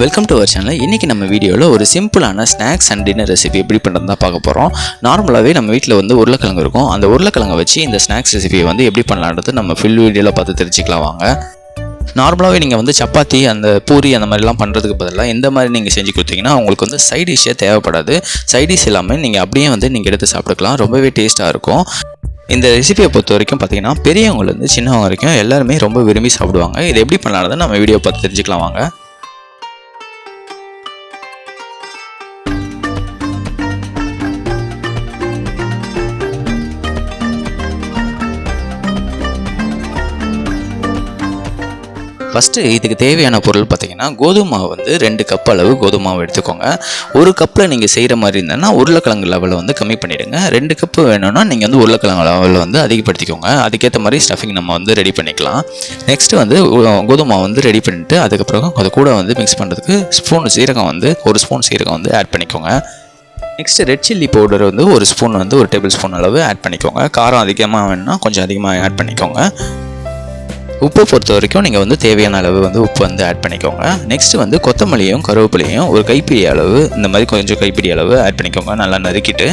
Welcome to our channel இன்றைக்கி நம்ம வீடியோவில் ஒரு சிம்பிளான ஸ்நாக்ஸ் அண்ட் டின்னர் ரெசிபி எப்படி பண்ணுறது தான் பார்க்க போகிறோம் நார்மலாகவே நம்ம வீட்டில் வந்து உருளைக்கிழங்கு இருக்கும். அந்த உருளைக்கிழங்கை வச்சு இந்த ஸ்நாக்ஸ் ரெசிபியை வந்து எப்படி பண்ணலான்றது நம்ம ஃபுல் வீடியோவில் பார்த்து தெரிஞ்சுக்கலாம் வாங்க. நார்மலாகவே நீங்கள் வந்து சப்பாத்தி அந்த பூரி அந்த மாதிரிலாம் பண்ணுறதுக்கு பதிலாக இந்த மாதிரி நீங்கள் செஞ்சு கொடுத்தீங்கன்னா உங்களுக்கு வந்து சைட் டிஷ்ஷே தேவைப்படாது. சைட் டிஷ் இல்லாமல் நீங்கள் அப்படியே வந்து நீங்கள் எடுத்து சாப்பிட்டுக்கலாம். ரொம்பவே டேஸ்ட்டாக இருக்கும். இந்த ரெசிபியை பொறுத்த வரைக்கும் பார்த்தீங்கன்னா பெரியவங்கலேருந்து சின்னவங்க வரைக்கும் எல்லாருமே ரொம்ப விரும்பி சாப்பிடுவாங்க. இது எப்படி பண்ணலான்னு நம்ம வீடியோ பார்த்து தெரிஞ்சுக்கலாம் வாங்க. ஃபஸ்ட்டு இதுக்கு தேவையான பொருள் பார்த்தீங்கன்னா கோதுமை மாவு வந்து ரெண்டு கப் அளவு கோதுமை மாவு எடுத்துக்கோங்க. ஒரு கப்பில் நீங்கள் செய்கிற மாதிரி இருந்ததுன்னா உருளைக்கிழங்கு லெவலை வந்து கம்மி பண்ணிவிடுங்க ரெண்டு கப்பு வேணும்னா நீங்கள் வந்து உருளைக்கிழங்கு லெவலில் வந்து அதிகப்படுத்திக்கோங்க. அதுக்கேற்ற மாதிரி ஸ்டஃபிங் நம்ம வந்து ரெடி பண்ணிக்கலாம். நெக்ஸ்ட்டு வந்து கோதுமை மாவு வந்து ரெடி பண்ணிவிட்டு அதுக்கப்புறம் அது கூட வந்து மிக்ஸ் பண்ணுறதுக்கு ஸ்பூன் சீரகம் வந்து ஒரு ஸ்பூன் சீரகம் வந்து ஆட் பண்ணிக்கோங்க. நெக்ஸ்ட் ரெட் சில்லி பவுடர் வந்து ஒரு ஸ்பூன் வந்து ஒரு டேபிள் ஸ்பூன் அளவு ஆட் பண்ணிக்கோங்க. காரம் அதிகமாக வேணும்னா கொஞ்சம் அதிகமாக ஆட் பண்ணிக்கோங்க. உப்பு பொறுத்த வரைக்கும் நீங்கள் வந்து தேவையான அளவு வந்து உப்பு வந்து ஆட் பண்ணிக்கோங்க. நெக்ஸ்ட்டு வந்து கொத்தமல்லியும் கருவேப்பிலையும் ஒரு கைப்பிடி அளவு இந்த மாதிரி கொஞ்சம் கைப்பிடி அளவு ஆட் பண்ணிக்கோங்க. நல்லா நறுக்கிட்டு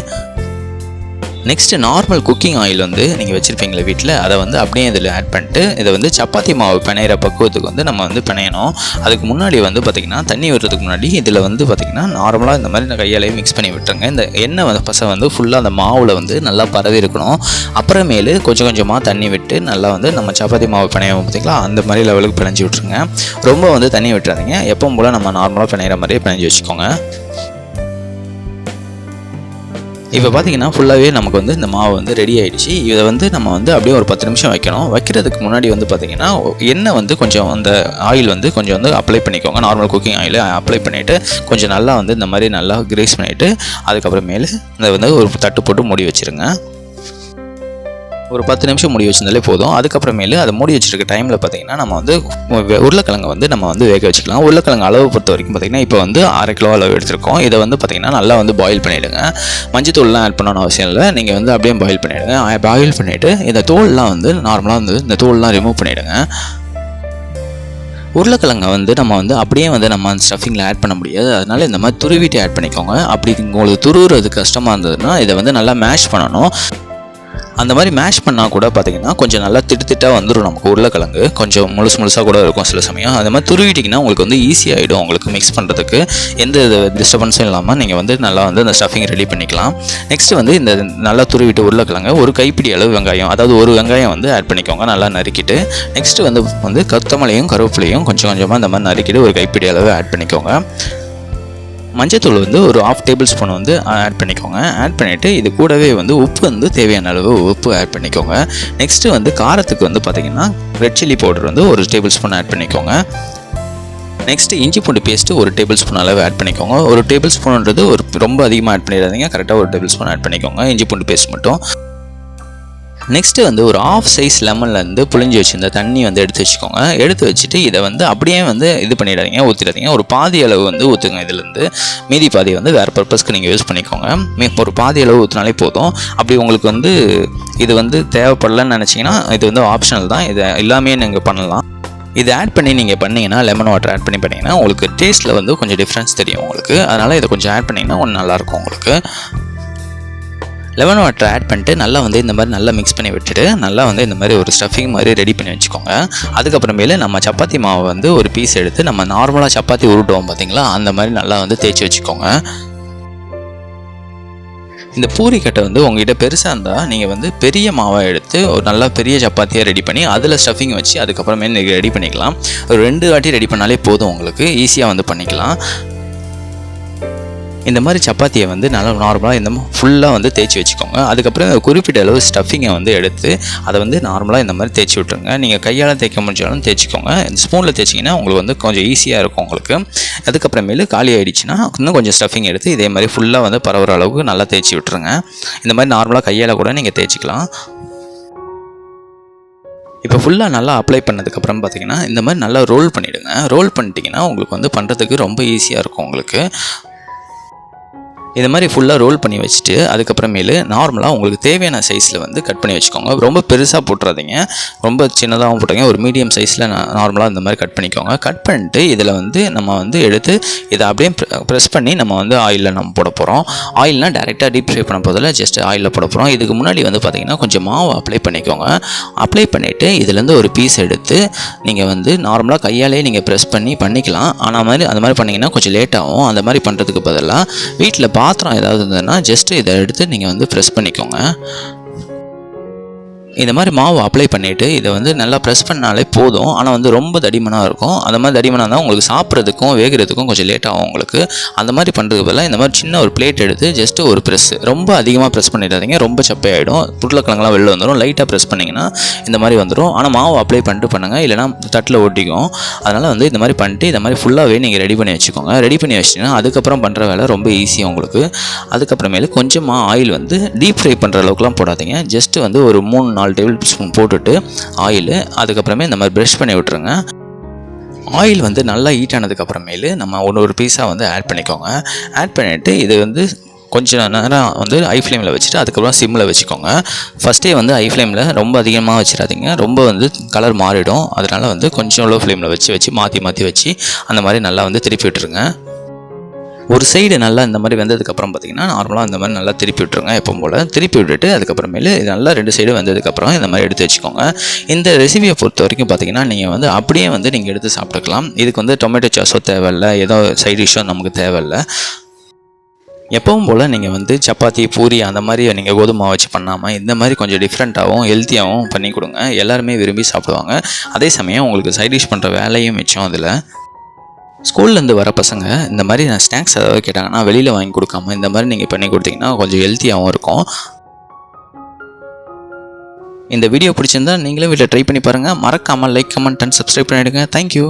நெக்ஸ்ட்டு நார்மல் குக்கிங் ஆயில் வந்து நீங்கள் வச்சுருப்பீங்களே வீட்டில் அதை வந்து அப்படியே இதில் ஆட் பண்ணிட்டு இதை வந்து சப்பாத்தி மாவு பிணையிற பக்குவத்துக்கு வந்து நம்ம வந்து பிணையணும். அதுக்கு முன்னாடி வந்து பார்த்திங்கன்னா தண்ணி விடுறதுக்கு முன்னாடி இதில் வந்து பார்த்திங்கன்னா நார்மலாக இந்த மாதிரி கையாலேயே மிக்ஸ் பண்ணி விட்டுருங்க. இந்த எண்ணெய் வந்து பசை வந்து ஃபுல்லாக அந்த மாவில் வந்து நல்லா பரவி இருக்கணும். அப்புறமேலு கொஞ்சம் கொஞ்சமாக தண்ணி விட்டு நல்லா வந்து நம்ம சப்பாத்தி மாவு பிணையம் பார்த்திங்களா அந்த மாதிரி லெவலுக்கு பிணைஞ்சி விட்ருங்க ரொம்ப வந்து தண்ணி விட்டுறாதீங்க. எப்பவும் போல் நம்ம நார்மலாக பிணையிற மாதிரியே பிணைஞ்சு வச்சுக்கோங்க. இப்போ பார்த்தீங்கன்னா ஃபுல்லாகவே நமக்கு வந்து இந்த மாவு வந்து ரெடி ஆகிடுச்சு இதை வந்து நம்ம வந்து அப்படியே ஒரு பத்து நிமிஷம் வைக்கணும். வைக்கிறதுக்கு முன்னாடி வந்து பார்த்தீங்கன்னா எண்ணெய் வந்து கொஞ்சம் அந்த ஆயில் வந்து கொஞ்சம் வந்து அப்ளை பண்ணிக்கோங்க. நார்மல் குக்கிங் ஆயில் அப்ளை பண்ணிவிட்டு கொஞ்சம் நல்லா வந்து இந்த மாதிரி நல்லா கிரேஸ் பண்ணிவிட்டு அதுக்கப்புறமேலு அதை வந்து ஒரு தட்டு போட்டு மூடி வச்சிருங்க. ஒரு பத்து நிமிஷம் மூடி வச்சிருந்தாலே போதும். அதுக்கப்புறமேலு அதை மூடி வச்சிருக்க டைமில் பார்த்தீங்கன்னா நம்ம வந்து உருளைக்கிழங்கு வந்து நம்ம வந்து வேக வச்சுக்கலாம். உருளைக்கிழங்கு அளவு பொறுத்த வரைக்கும் பார்த்தீங்கன்னா இப்போ வந்து அரை கிலோ அளவு எடுத்திருக்கோம். இதை வந்து பார்த்தீங்கன்னா நல்லா வந்து பாயில் பண்ணிவிடுங்க மஞ்சத்தூள்லாம் ஆட் பண்ணணும் அவசியம் இல்லை. நீங்கள் வந்து அப்படியே பாயில் பண்ணிவிடுங்க பாயில் பண்ணிவிட்டு இந்த தோல்லாம் வந்து நார்மலாக வந்து இந்த தோல்லாம் ரிமூவ் பண்ணிவிடுங்க உருளைக்கிழங்கை வந்து நம்ம வந்து அப்படியே வந்து நம்ம அந்த ஸ்டஃபிங்கில் ஆட் பண்ண முடியாது. அதனால் இந்த மாதிரி துருவிட்டு ஆட் பண்ணிக்கோங்க. அப்படி உங்களுக்கு துருவுறது கஷ்டமாக இருந்ததுன்னா இதை வந்து நல்லா மேஷ் பண்ணணும். அந்த மாதிரி மேஷ் பண்ணால் கூட பார்த்தீங்கன்னா கொஞ்சம் நல்லா திட்டு திட்டாக வந்துடும் நமக்கு உருளைக்கிழங்கு. கொஞ்சம் முழுசு முழுசாக கூட இருக்கும் சில சமயம். அந்த மாதிரி துருவிட்டிங்கன்னா உங்களுக்கு வந்து ஈஸியாகிடும் உங்களுக்கு மிக்ஸ் பண்ணுறதுக்கு எந்த டிஸ்டர்பன்ஸும் இல்லாமல் நீங்கள் வந்து நல்லா வந்து அந்த ஸ்டஃபிங் ரெடி பண்ணிக்கலாம். நெக்ஸ்ட்டு வந்து இந்த நல்லா துருவிட்டு உருளைக்கிழங்கு ஒரு கைப்பிடி அளவு வெங்காயம். அதாவது ஒரு வெங்காயம் வந்து ஆட் பண்ணிக்கோங்க நல்லா நறுக்கிட்டு. நெக்ஸ்ட்டு வந்து வந்து கொத்தமல்லியும் கருவேப்பிலையும் கொஞ்சம் கொஞ்சமாக இந்த மாதிரி நறுக்கிட்டு ஒரு கைப்பிடி அளவு ஆட் பண்ணிக்கோங்க. மஞ்சத்தூள் வந்து ஒரு ஆஃப் டேபிள் ஸ்பூன் வந்து ஆட் பண்ணிக்கோங்க. ஆட் பண்ணிவிட்டு இது கூடவே வந்து உப்பு வந்து தேவையான அளவு உப்பு ஆட் பண்ணிக்கோங்க. நெக்ஸ்ட்டு வந்து காரத்துக்கு வந்து பார்த்திங்கன்னா ரெட் சில்லி பவுடர் வந்து ஒரு டேபிள் ஸ்பூன் ஆட் பண்ணிக்கோங்க. நெக்ஸ்ட்டு இஞ்சி பூண்டு பேஸ்ட்டு ஒரு டேபிள் ஸ்பூன் அளவு ஆட் பண்ணிக்கோங்க. ஒரு டேபிள் ஸ்பூன்ன்றது ஒரு ரொம்ப அதிகமாக ஆட் பண்ணிடாதீங்க. கரெக்டாக ஒரு டேபிள் ஸ்பூன் ஆட் பண்ணிக்கோங்க. இஞ்சி பூண்டு பேஸ்ட் மட்டும். நெக்ஸ்ட்டு வந்து ஒரு ஆஃப் சைஸ் லெமன்லேருந்து புளிஞ்சு வச்சுருந்த தண்ணி வந்து எடுத்து வச்சுக்கோங்க. எடுத்து வச்சுட்டு இதை வந்து அப்படியே வந்து இது பண்ணிடாதீங்க ஊற்றிடாதீங்க ஒரு பாதி அளவு வந்து ஊற்றுங்க இதுலேருந்து. மீதி பாதியை வந்து வேறு பர்பஸ்க்கு நீங்கள் யூஸ் பண்ணிக்கோங்க. ஒரு பாதி அளவு ஊற்றினாலே போதும். அப்படி உங்களுக்கு வந்து இது வந்து தேவைப்படலன்னு நினச்சிங்கன்னா இது வந்து ஆப்ஷனல் தான். இதை எல்லாமே நீங்கள் பண்ணலாம். இது ஆட் பண்ணி நீங்கள் பண்ணிங்கன்னா லெமன் வாட்டர் ஆட் பண்ணி பண்ணீங்கன்னா உங்களுக்கு டேஸ்ட்டில் வந்து கொஞ்சம் டிஃப்ரென்ஸ் தெரியும் உங்களுக்கு. அதனால் இதை கொஞ்சம் ஆட் பண்ணிங்கன்னா ஒன்று நல்லாயிருக்கும் உங்களுக்கு. லெமன் வாட்டர் ஆட் பண்ணிட்டு நல்லா வந்து இந்த மாதிரி நல்லா மிக்ஸ் பண்ணி விட்டுட்டு நல்லா வந்து இந்த மாதிரி ஒரு ஸ்டஃபிங் மாதிரி ரெடி பண்ணி வச்சுக்கோங்க. அதுக்கப்புறமேலு நம்ம சப்பாத்தி மாவை வந்து ஒரு பீஸ் எடுத்து நம்ம நார்மலாக சப்பாத்தி உருட்டுவோம் பார்த்தீங்களா அந்த மாதிரி நல்லா வந்து தேய்ச்சி வச்சுக்கோங்க. இந்த பூரி கட்டை வந்து உங்ககிட்ட பெருசாக இருந்தால் நீங்கள் வந்து பெரிய மாவை எடுத்து ஒரு நல்லா பெரிய சப்பாத்தியாக ரெடி பண்ணி அதில் ஸ்டஃபிங் வச்சு அதுக்கப்புறமே நீங்கள் ரெடி பண்ணிக்கலாம். ஒரு ரெண்டு வாட்டி ரெடி பண்ணாலே போதும் உங்களுக்கு. ஈஸியாக வந்து பண்ணிக்கலாம். இந்த மாதிரி சப்பாத்தியை வந்து நல்லா நார்மலாக இந்த ஃபுல்லாக வந்து தேய்ச்சி வச்சுக்கோங்க. அதுக்கப்புறம் குறிப்பிட்ட அளவு ஸ்டஃபிங்கை வந்து எடுத்து அதை வந்து நார்மலாக இந்த மாதிரி தேய்ச்சி விட்ருங்க நீங்கள் கையால் தேய்க்க முடிஞ்சாலும் தேய்ச்சிக்கோங்க. இந்த ஸ்பூனில் தேய்ச்சிங்கன்னா உங்களுக்கு வந்து கொஞ்சம் ஈஸியாக இருக்கும் உங்களுக்கு. அதுக்கப்புறமேலு காலி ஆகிடுச்சுன்னா இன்னும் கொஞ்சம் ஸ்டஃபிங் எடுத்து இதே மாதிரி ஃபுல்லாக வந்து பரவுற அளவுக்கு நல்லா தேய்ச்சி விட்ருங்க இந்த மாதிரி நார்மலாக கையால் கூட நீங்கள் தேய்ச்சிக்கலாம். இப்போ ஃபுல்லாக நல்லா அப்ளை பண்ணதுக்கப்புறம் பார்த்தீங்கன்னா இந்த மாதிரி நல்லா ரோல் பண்ணிவிடுங்க ரோல் பண்ணிட்டீங்கன்னா உங்களுக்கு வந்து பண்ணுறதுக்கு ரொம்ப ஈஸியாக இருக்கும் உங்களுக்கு. இந்த மாதிரி ஃபுல்லாக ரோல் பண்ணி வச்சுட்டு அதுக்கப்புறமேலு நார்மலாக உங்களுக்கு தேவையான சைஸில் வந்து கட் பண்ணி வச்சுக்கோங்க. ரொம்ப பெருசாக போட்டுறாதீங்க. ரொம்ப சின்னதாகவும் போட்டுறீங்க ஒரு மீடியம் சைஸில் நார்மலாக இந்த மாதிரி கட் பண்ணிக்கோங்க. கட் பண்ணிட்டு இதில் வந்து நம்ம வந்து எடுத்து இதை அப்படியே ப்ரெஸ் பண்ணி நம்ம வந்து ஆயிலில் நம்ம போட போகிறோம் ஆயில்னால் டேரெக்டாக டீப் ஃப்ரை பண்ண போதில் ஜஸ்ட் ஆயிலில் போட போகிறோம் இதுக்கு முன்னாடி வந்து பார்த்திங்கன்னா கொஞ்சம் மாவு அப்ளை பண்ணிக்கோங்க. அப்ளை பண்ணிவிட்டு இதுலேருந்து ஒரு பீஸ் எடுத்து நீங்கள் வந்து நார்மலாக கையாலே நீங்கள் ப்ரெஸ் பண்ணி பண்ணிக்கலாம். ஆனால் மாதிரி அந்த மாதிரி பண்ணிங்கன்னா கொஞ்சம் லேட் ஆகும். அந்த மாதிரி பண்ணுறதுக்கு பதிலாக வீட்டில் பா பாத்திரம் ஏதாவது இருந்ததுன்னா ஜஸ்ட்டு இதை எடுத்து நீங்கள் வந்து ப்ரெஸ் பண்ணிக்கோங்க. இந்த மாதிரி மாவு அப்ளை பண்ணிவிட்டு இதை வந்து நல்லா ப்ரெஸ் பண்ணாலே போதும். ஆனால் வந்து ரொம்ப தடிமனாக இருக்கும். அந்த மாதிரி தடிமனாக இருந்தால் உங்களுக்கு சாப்பிட்றதுக்கும் வேகிறதுக்கும் கொஞ்சம் லேட் ஆகும் உங்களுக்கு. அந்த மாதிரி பண்ணுறதுக்கு பதிலாக இந்த மாதிரி சின்ன ஒரு பிளேட் எடுத்து ஜஸ்ட்டு ஒரு ப்ரெஸ் ரொம்ப அதிகமாக ப்ரெஸ் பண்ணிடாதீங்க. ரொம்ப சப்பையாயிடும். புருளைக்கிழங்குலாம் வெளில வந்துடும் லைட்டாக ப்ரெஸ் பண்ணிங்கன்னா இந்த மாதிரி வந்துடும் ஆனால் மாவு அப்ளை பண்ணிட்டு பண்ணுங்கள் இல்லைனா தட்டில் ஒட்டிக்கும். அதனால் வந்து இந்த மாதிரி பண்ணிட்டு இந்த மாதிரி ஃபுல்லாகவே நீங்கள் ரெடி பண்ணி வச்சுக்கோங்க. ரெடி பண்ணி வச்சிங்கன்னா அதுக்கப்புறம் பண்ணுற வேலை ரொம்ப ஈஸியாக உங்களுக்கு. அதுக்கப்புறமேலு கொஞ்சமாக ஆயில் வந்து டீப் ஃப்ரை பண்ணுற அளவுக்குலாம் போடாதீங்க. ஜஸ்ட்டு வந்து ஒரு மூணு நாலு டேபிள் ஸ்பூன் போட்டுட்டு ஆயில் அதுக்கப்புறமே இந்த மாதிரி ப்ரஷ் பண்ணி விட்டுருங்க. ஆயில் வந்து நல்லா ஹீட் ஆனதுக்கப்புறமேலு நம்ம ஒன்று ஒரு பீஸாக வந்து ஆட் பண்ணிக்கோங்க. ஆட் பண்ணிவிட்டு இது வந்து கொஞ்சம் நேரம் வந்து ஐ ஃப்ளேமில் வச்சுட்டு அதுக்கப்புறம் சிம்மில் வச்சுக்கோங்க. ஃபஸ்ட்டே வந்து ஐ ஃப்ளேமில் ரொம்ப அதிகமாக வச்சிடாதீங்க. ரொம்ப வந்து கலர் மாறிடும். அதனால் வந்து கொஞ்சம் லோ ஃப்ளேமில் வச்சு வச்சு மாற்றி மாற்றி வச்சு அந்த மாதிரி நல்லா வந்து திருப்பி விட்டுருங்க. ஒரு சைடு நல்லா இந்த மாதிரி வெந்ததுக்கப்புறம் பார்த்தீங்கன்னா நார்மலாக இந்த மாதிரி நல்லா திருப்பி விட்டுருங்க எப்போ போல். திருப்பி விட்டுட்டு அதுக்கப்புறமேலு இது நல்லா ரெண்டு சைடு வந்ததுக்கப்புறம் இந்த மாதிரி எடுத்து வச்சுக்கோங்க. இந்த ரெசிபியை பொறுத்த வரைக்கும் பார்த்தீங்கன்னா நீங்கள் வந்து அப்படியே வந்து நீங்கள் எடுத்து சாப்பிட்டுக்கலாம். இதுக்கு வந்து டொமேட்டோ சாஸோ தேவையில்ல ஏதோ சைட் டிஷ்ஷோ நமக்கு தேவையில்ல. எப்பவும் போல் நீங்கள் வந்து சப்பாத்தி பூரி அந்த மாதிரி நீங்கள் கோதுமை வச்சு பண்ணாமல் இந்த மாதிரி கொஞ்சம் டிஃப்ரெண்ட்டாகவும் ஹெல்த்தியாகவும் பண்ணி கொடுங்க. எல்லாருமே விரும்பி சாப்பிடுவாங்க. அதே சமயம் உங்களுக்கு சைட் டிஷ் பண்ணுற வேலையும் மிச்சம் அதில். ஸ்கூல்லேருந்து வர பசங்க இந்த மாதிரி நான் ஸ்நாக்ஸ் ஏதாவது கேட்டாங்கன்னா வெளியில் வாங்கி கொடுக்காம இந்த மாதிரி நீங்கள் பண்ணி கொடுத்தீங்கன்னா கொஞ்சம் ஹெல்த்தியாகவும் இருக்கும். இந்த வீடியோ பிடிச்சிருந்தா நீங்களும் வீட்டில் ட்ரை பண்ணி பாருங்கள் மறக்காமல் லைக் கமெண்ட் அண்ட் சப்ஸ்கிரைப் பண்ணிவிடுங்க தேங்க்யூ